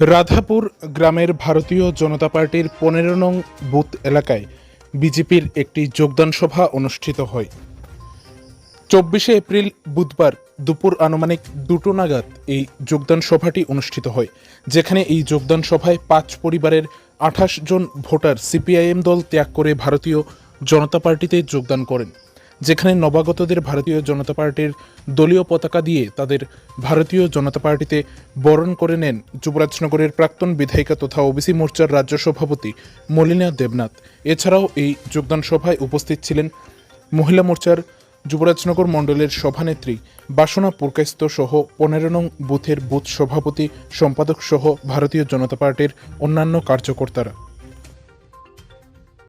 রাধাপুর গ্রামের ভারতীয় জনতা পার্টির পনেরো নং বুথ এলাকায় বিজেপির একটি যোগদান সভা অনুষ্ঠিত হয়। চব্বিশে এপ্রিল বুধবার দুপুর আনুমানিক দুটো নাগাদ এই যোগদান সভাটি অনুষ্ঠিত হয়, যেখানে এই যোগদান সভায় পাঁচ পরিবারের আঠাশ জন ভোটার সিপিআইএম দল ত্যাগ করে ভারতীয় জনতা পার্টিতে যোগদান করেন। যেখানে নবাগতদের ভারতীয় জনতা পার্টির দলীয় পতাকা দিয়ে তাদের ভারতীয় জনতা পার্টিতে বরণ করে নেন যুবরাজনগরের প্রাক্তন বিধায়িকা তথা ওবিসি মোর্চার রাজ্য সভাপতি মলিনা দেবনাথ। এছাড়াও এই যোগদান সভায় উপস্থিত ছিলেন মহিলা মোর্চার যুবরাজনগর মণ্ডলের সভানেত্রী বাসনা পুরকাইস্ত সহ পনেরো নং বুথের বুথ সভাপতি, সম্পাদক সহ ভারতীয় জনতা পার্টির অন্যান্য কার্যকর্তারা।